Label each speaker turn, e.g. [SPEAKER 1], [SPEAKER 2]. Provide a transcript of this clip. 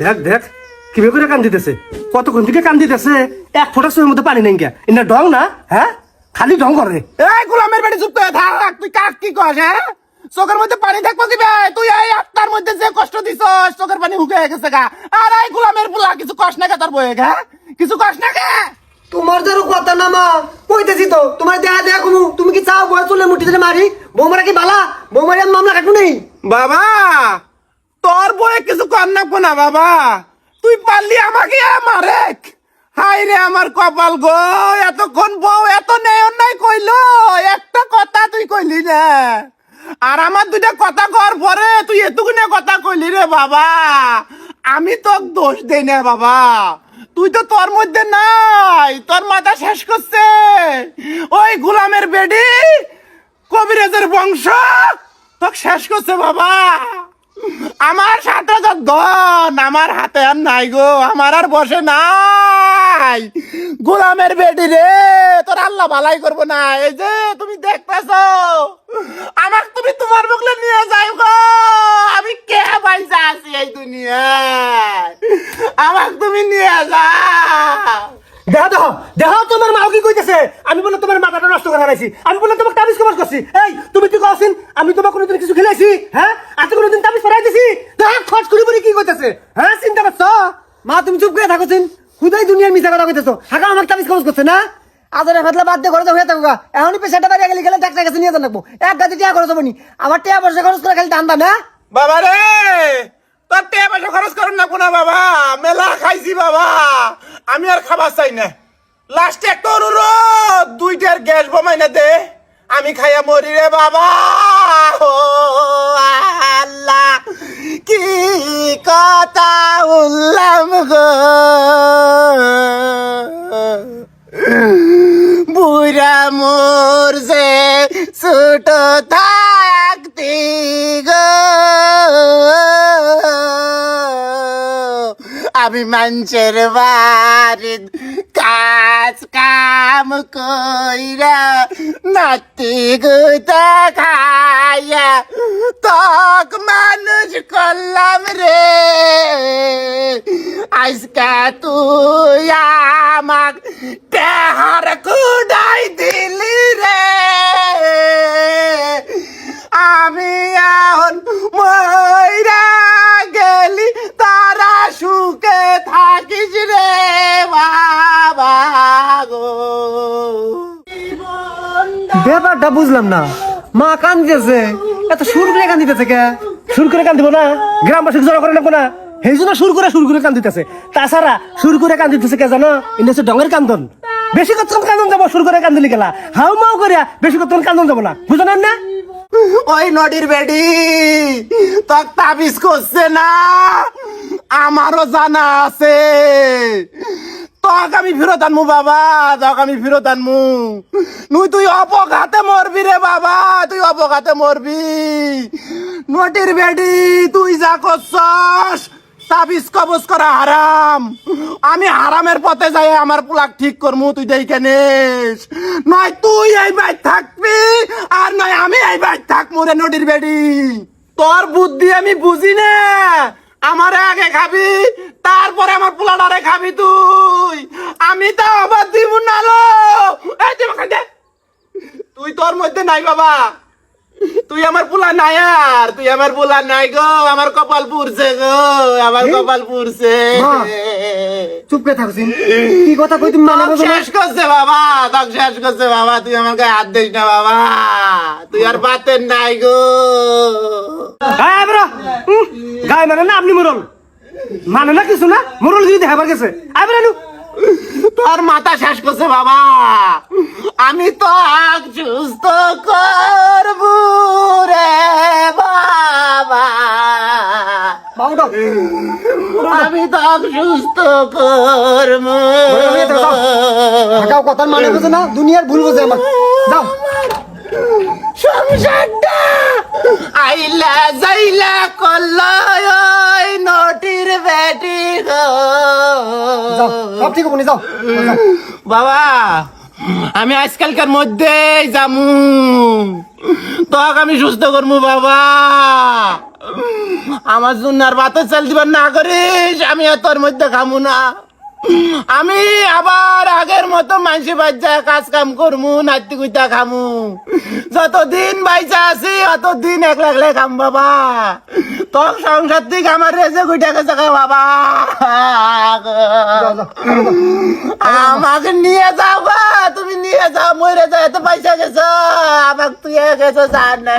[SPEAKER 1] দেখ দেখ কীভাবে করে কান দিতেছে? কতক্ষণ থেকে কান দিতেছে? এক ফোঁটা সময়ের মধ্যে পানি নেই এটা ডং না হ্যাঁ? খালি ডং করে।
[SPEAKER 2] এই গোলামের বেটি চুপ করে থাক তুই কাক কি কস হ্যাঁ? চোখের মধ্যে পানি থাকব কি বে তুই এই আত্মার মধ্যে যে কষ্ট দিছস চোখের পানি হুকে গেছে গা। আর এই গোলামের পোলা কিছু কষ্ট না কে তোর বয়ে গা কিছু কষ্ট না কে?
[SPEAKER 3] তোমার দ্বারা কথা না মা। কইতেছি তো তোমার দেয়া দেয়া কমু তুমি কি চাও বয় চলে মুঠি ধরে মারি? বৌমারা কি বালা? বৌমারি মামলা কাটু নেই?
[SPEAKER 2] বাবা! তোর বয়ে কিছু কর না না বাবা। তুই পারলি আমাকে মারে হাই রে আমার কপাল গো, এতক্ষণ বউ এত নেই অন্যায় কইলো, একটা কথা তুই কইলি না। আর আমার দুইটা কথা কর পরে, তুই এতগুনে কথা কইলি রে বাবা। আমি তোর দোষ দেই না বাবা। তুই তো তোর মধ্যে নাই, তোর মাথা শেষ করছে। ওই গোলামের বেডি কবিরাজের বংশ তোকে শেষ করছে বাবা। আমার সাত হাজার ধন, আমার হাতে আর নাই গো, আমার আর বসে নাই। গোলামের বেটি রে, তোর আল্লাহ ভালাই করব না। এই যে, তুমি দেখতেছ? আমাকে তুমি তোমার মুখলে নিয়ে যাই গো। আমি কে পয়সা আছি এই দুনিয়ায়? আমাকে তুমি নিয়ে যাও।
[SPEAKER 1] দেহ দেহ দেহ তোমার মাও কি কইতেছে? আমি বলে তোমার মাথাটা নষ্ট করে হারাইছি। আমি বলে তোমাকে তাবিজ কমার করছি। এই, তুমি কি কওছিন? আমি তোমার কোনোদিন কিছু খেলাইছি হ্যাঁ? আজকে কোনোদিন তাবিজ পড়াই দিছি দেখ খরচ করি বলে কি কইতেছে? হ্যাঁ চিন্তা করছ?
[SPEAKER 3] মা, তুমি চুপ করে থাকো খুদাই দুনিয়ার কথা কইতেছো। হাকা আমার তাবিজ খরচ করছে, না? আজারে বাদ দিয়ে ঘরে হয়ে থাকো গা। এখনই পেশাটা বাড়ি গেলে গেলে ডাক্তার কাছে নিয়ে যান এক টিয়া খরচ হবনি। আমার টিয়া পয়সা খরচ করে খালি না?
[SPEAKER 2] বাবা রে! তোর টাকা পয়সা খরচ করেন না কোনা বাবা। মেলা খাইছি, বাবা। আমি আর খাবার চাই না। লাস্টে একটা অনুরোধ দুইটার গ্যাস বোমাই না দে। আমি খাইয়া মরি রে, বাবা। আল্লাহ কি কথা উল্লাম গো? বুড়া মোর যে ছোট থাকতি গো। আমি মানুষের বাড়ি কাজ কাম কইরা নাতি গুতা খাইয়া তক মানুষ করলাম রে আজকে তুই আমাক টেহার কুডাই দিলি
[SPEAKER 3] ব্যাপারটা বুঝলাম না। মা কান দিতেছে। এত সুর করে কান দিতেছে কে?
[SPEAKER 1] সুর করে কান দিব না? গ্রামবাসী জড়ো করে নেব না? সেই জন্য সুর করে সুর করে কান দিতেছে। তাছাড়া সুর করে কান দিতেছে কে জানো? ইন্ডিয়া হচ্ছে ডঙের কান্দন। বেশি কতক্ষণ কান্দন যাব? সুর করে কান্দিলি গেলা। হাউ মাউ করিয়া বেশি কতক্ষণ কান্দন যাব না? বুঝলেন না
[SPEAKER 2] ওই নদীর বেডি তক তাবিজ করছে না? আমারও জানা আছে। তক আমি ফেরত আনমু, বাবা তক আমি ফেরত আনমু। নুই তুই অপঘাতে মরবি রে, বাবা, তুই অপঘাতে মরবি। নটির বেডি, তুই যা করছস, তাবিজ কবজ করা হারাম। আমি হারামের পথে যাই, আমার পোলাক ঠিক করমু, তুই দেখে নিস। নয় তুই এই বাইর থাকবি, আর নয় আমি এই বাইর থাকব রে নদীর বেডি। তোর বুদ্ধি আমি বুঝি না। আমারে আগে খাবি, তারপরে আমার পোলাটারে খাবি তুই। আমি তো আবার দিব না। তুই তোর মধ্যে নাই বাবা। তুই আমার পোলা নাই আর তুই আমার পোলা নাই গো আমার কপাল পুরছে গো আমার কপাল পুরছে।
[SPEAKER 3] চুপ করে থাকো চিন কি কথা কই তুমি মানে
[SPEAKER 2] শেষ করছে বাবা তক শেষ করছে বাবা তুই আমার গায়ে হাত দিস না বাবা তুই আর বাতের নাই গো।
[SPEAKER 1] হ্যাঁ বেরো। গায়ে মানে না আপনি মরল। মানে না কিছু না মরল যদি দেখাবার গেছে। আয় বেরো
[SPEAKER 2] তোর মাথা শেষ করছে বাবা। আমি তো আগ সুস্থ করব রে বাবা। আমি তো আগ সুস্থ করব
[SPEAKER 3] হাকাও কথার মানে বুঝে না দুনিয়ার ভুল বুঝে আমার। যাও।
[SPEAKER 2] সংসারটা আইলা যাইলা ওই নটির বেটি গো।
[SPEAKER 3] যাও, সব ঠিক যাও।
[SPEAKER 2] বাবা, আমি আজকালকার মধ্যে যামু। তোকে আমি সুস্থ করব বাবা। আমার জন্য আর বাতের চাল দিবার না করিস, আমি আর তোর মধ্যে খামু না। আমি আবার আগের মতো মানসি বাচ্চা কাজ কাম করমু, নাতি কুইতা খামু। যতদিন বাইচা আছি, অতদিন একলা একলা খাম, বাবা। তোর সংসার থেকে আমার রেজে কুইটা গেছে বাবা। আমাকে নিয়ে যাও গো তুমি নিয়ে যাও মরে যাও এত পয়সা গেছো। আমাকে তুই গেছো জান না